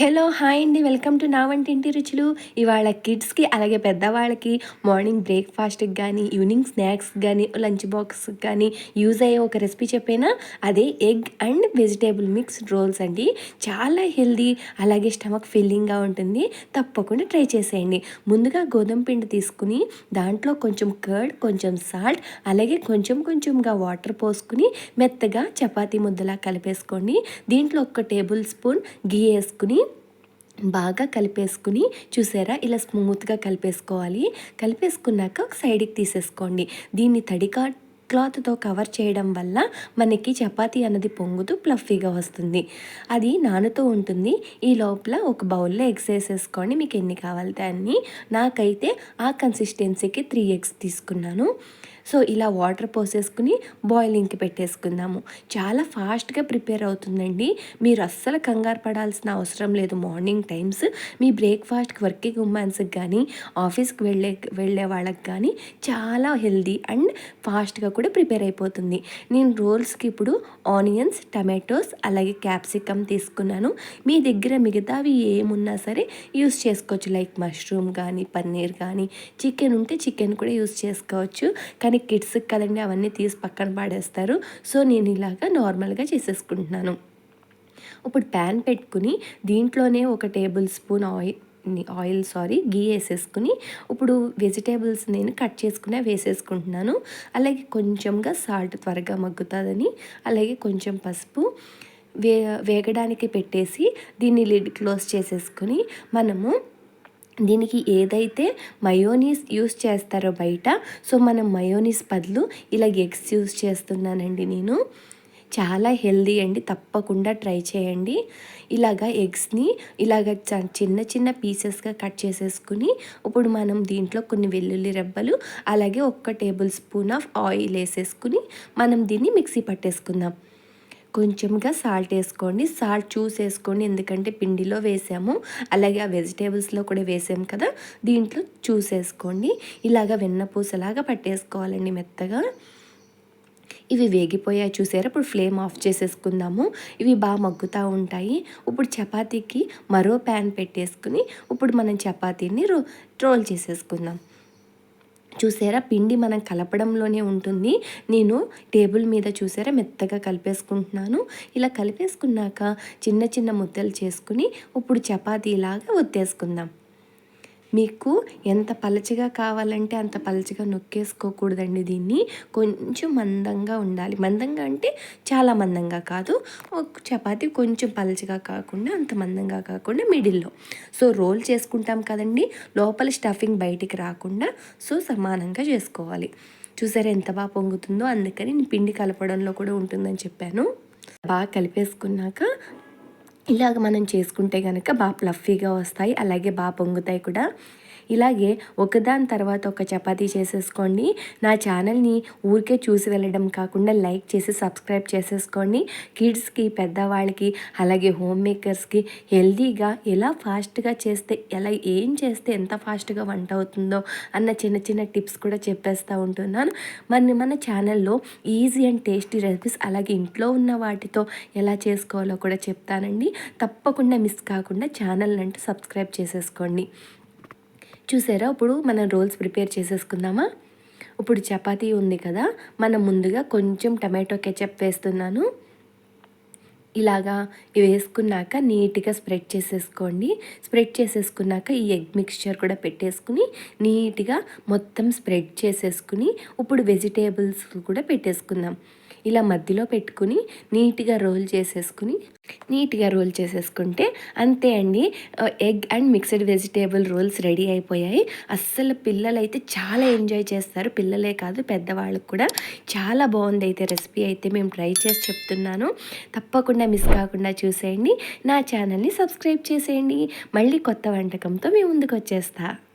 Hello hi అండి. Welcome to నా వంటింటి రుచులు. ఇవాళ కిడ్స్కి అలాగే పెద్దవాళ్ళకి మార్నింగ్ బ్రేక్ఫాస్ట్కి కానీ ఈవినింగ్ స్నాక్స్ కానీ లంచ్ బాక్స్కి కానీ యూజ్ అయ్యే ఒక రెసిపీ చెప్పేనా? అదే egg and vegetable mix rolls అండి. చాలా హెల్దీ అలాగే స్టమక్ ఫిల్లింగ్గా ఉంటుంది. తప్పకుండా ట్రై చేసేయండి. ముందుగా గోధుమ పిండి తీసుకుని దాంట్లో కొంచెం కర్డ్ కొంచెం సాల్ట్ అలాగే కొంచెం కొంచెంగా వాటర్ పోసుకుని మెత్తగా చపాతీ ముద్దలా కలిపేసుకోండి. దీంట్లో ఒక టేబుల్ స్పూన్ గీ వేసుకుని బాగా కలిపేసుకుని చూసారా? ఇలా స్మూత్గా కలిపేసుకోవాలి. కలిపేసుకున్నాక ఒక సైడ్కి తీసేసుకోండి. దీన్ని తడికా క్లాత్తో కవర్ చేయడం వల్ల మనకి చపాతీ అన్నది పొంగుతూ ప్లఫీగా వస్తుంది. అది నానుతూ ఉంటుంది. ఈ లోపల ఒక బౌల్లో ఎగ్స్ వేసేసుకోండి మీకు ఎన్ని కావాలి అన్ని నాకైతే ఆ కన్సిస్టెన్సీకి త్రీ ఎగ్స్ తీసుకున్నాను. సో ఇలా వాటర్ పోసేసుకుని బాయిలింగ్కి పెట్టేసుకుందాము. చాలా ఫాస్ట్గా ప్రిపేర్ అవుతుందండి. మీరు అస్సలు కంగారు పడాల్సిన అవసరం లేదు మార్నింగ్ టైమ్స్. మీ బ్రేక్ఫాస్ట్కి వర్కింగ్ ఉమెన్స్కి కానీ ఆఫీస్కి వెళ్ళే వెళ్ళే వాళ్ళకి కానీ చాలా హెల్దీ అండ్ ఫాస్ట్గా కూడా ప్రిపేర్ అయిపోతుంది. నేను రోల్స్కి ఇప్పుడు ఆనియన్స్ టమాటోస్ అలాగే క్యాప్సికమ్ తీసుకున్నాను. మీ దగ్గర మిగతావి ఏమున్నా సరే యూస్ చేసుకోవచ్చు. లైక్ మష్రూమ్ కానీ పన్నీర్ కానీ చికెన్ ఉంటే చికెన్ కూడా యూస్ చేసుకోవచ్చు. కానీ కిడ్స్కి కదండి అవన్నీ తీసి పక్కన పాడేస్తారు. సో నేను ఇలాగా నార్మల్గా చేసేసుకుంటున్నాను. ఇప్పుడు ప్యాన్ పెట్టుకుని దీంట్లోనే ఒక table spoon oil oil sorry ghee వేసేసుకుని ఇప్పుడు వెజిటేబుల్స్ నేను కట్ చేసుకునే వేసేసుకుంటున్నాను. అలాగే కొంచెంగా సాల్ట్ త్వరగా మగ్గుతుందని అలాగే కొంచెం పసుపు వే వేగడానికి పెట్టేసి దీన్ని లిడ్ క్లోజ్ చేసేసుకుని మనము దీనికి ఏదైతే మయోనీస్ యూస్ చేస్తారో బయట సో మనం మయోనీస్ బదులు ఇలా ఎగ్స్ యూస్ చేస్తున్నానండి నేను. చాలా హెల్దీ అండి. తప్పకుండా ట్రై చేయండి. ఇలాగా ఎగ్స్ని ఇలాగ చిన్న చిన్న పీసెస్గా కట్ చేసేసుకుని ఇప్పుడు మనం దీంట్లో కొన్ని వెల్లుల్లి రెబ్బలు అలాగే ఒక్క టేబుల్ స్పూన్ ఆఫ్ ఆయిల్ వేసేసుకుని మనం దీన్ని మిక్సీ పట్టేసుకుందాం. కొంచెంగా సాల్ట్ వేసుకోండి. సాల్ట్ చూసి వేసుకోండి. ఎందుకంటే పిండిలో వేసాము. అలాగే ఆ వెజిటేబుల్స్లో కూడా వేసాము కదా. దీంట్లో చూసేసుకోండి ఇలాగ వెన్నపూసలాగా పట్టేసుకోవాలండి మెత్తగా. ఇవి వేగిపోయాయి చూసారా? ఇప్పుడు ఫ్లేమ్ ఆఫ్ చేసేసుకుందాము. ఇవి బాగా మగ్గుతూ ఉంటాయి. ఇప్పుడు చపాతీకి మరో ప్యాన్ పెట్టేసుకుని ఇప్పుడు మనం చపాతీని రో రోల్ చేసేసుకుందాం. చూసారా? పిండి మనం కలపడంలోనే ఉంటుంది. నేను టేబుల్ మీద చూసారా? మెత్తగా కలిపేసుకుంటున్నాను. ఇలా కలిపేసుకున్నాక చిన్న చిన్న ముద్దలు చేసుకుని ఇప్పుడు చపాతీలాగా ఒత్తేసుకుందాం. మీకు ఎంత పలచగా కావాలంటే అంత పలచగా నొక్కేసుకోకూడదండి దీన్ని. కొంచెం మందంగా ఉండాలి. మందంగా అంటే చాలా మందంగా కాదు. చపాతి కొంచెం పలచగా కాకుండా అంత మందంగా కాకుండా మిడిల్లో. సో రోల్ చేసుకుంటాం కదండి. లోపల స్టఫింగ్ బయటికి రాకుండా సో సమానంగా చేసుకోవాలి. చూసారా ఎంత బాగా పొంగుతుందో? అందుకని పిండి కలపడంలో కూడా ఉంటుందని చెప్పాను. బాగా కలిపేసుకున్నాక ఇలాగ మనం చేసుకుంటే కనుక బాగా ప్లఫీగా వస్తాయి అలాగే బాగా పొంగుతాయి కూడా. ఇలాగే ఒకదాని తర్వాత ఒక చపాతీ చేసేసుకోండి. నా ఛానల్ని ఊరికే చూసి వెళ్ళడం కాకుండా లైక్ చేసి సబ్స్క్రైబ్ చేసేసుకోండి. కిడ్స్కి పెద్దవాళ్ళకి అలాగే హోమ్ మేకర్స్కి హెల్తీగా ఎలా ఫాస్ట్గా చేస్తే ఎలా ఏం చేస్తే ఎంత ఫాస్ట్గా వంట అవుతుందో అన్న చిన్న చిన్న టిప్స్ కూడా చెప్పేస్తూ ఉంటున్నాను. మరి మన ఛానల్లో ఈజీ అండ్ టేస్టీ రెసిపీస్ అలాగే ఇంట్లో ఉన్న వాటితో ఎలా చేసుకోవాలో కూడా చెప్తానండి. తప్పకుండా మిస్ కాకుండా ఛానల్ అంటూ సబ్స్క్రైబ్ చేసేసుకోండి. చూసారా? ఇప్పుడు మనం రోల్స్ ప్రిపేర్ చేసేసుకుందామా? ఇప్పుడు చపాతీ ఉంది కదా మనం ముందుగా కొంచెం టమాటో కెచప్ వేస్తున్నాను. ఇలాగా వేసుకున్నాక నీట్గా స్ప్రెడ్ చేసేసుకోండి. స్ప్రెడ్ చేసేసుకున్నాక ఈ ఎగ్ మిక్స్చర్ కూడా పెట్టేసుకుని నీట్గా మొత్తం స్ప్రెడ్ చేసేసుకుని ఇప్పుడు వెజిటేబుల్స్ కూడా పెట్టేసుకుందాం. ఇలా మధ్యలో పెట్టుకుని నీట్గా రోల్ చేసేసుకుని నీట్గా రోల్ చేసేసుకుంటే అంతే అండి. Egg and mixed vegetable rolls ready అయిపోయాయి. అస్సలు పిల్లలు అయితే చాలా ఎంజాయ్ చేస్తారు. పిల్లలే కాదు పెద్దవాళ్ళకు కూడా చాలా బాగుంది. అయితే రెసిపీ అయితే మేము ట్రై చేసి చెప్తున్నాను. తప్పకుండా మిస్ కాకుండా చూసేయండి. నా ఛానల్ని సబ్స్క్రైబ్ చేసేయండి. మళ్ళీ కొత్త వంటకంతో మీ ముందుకు వచ్చేస్తాను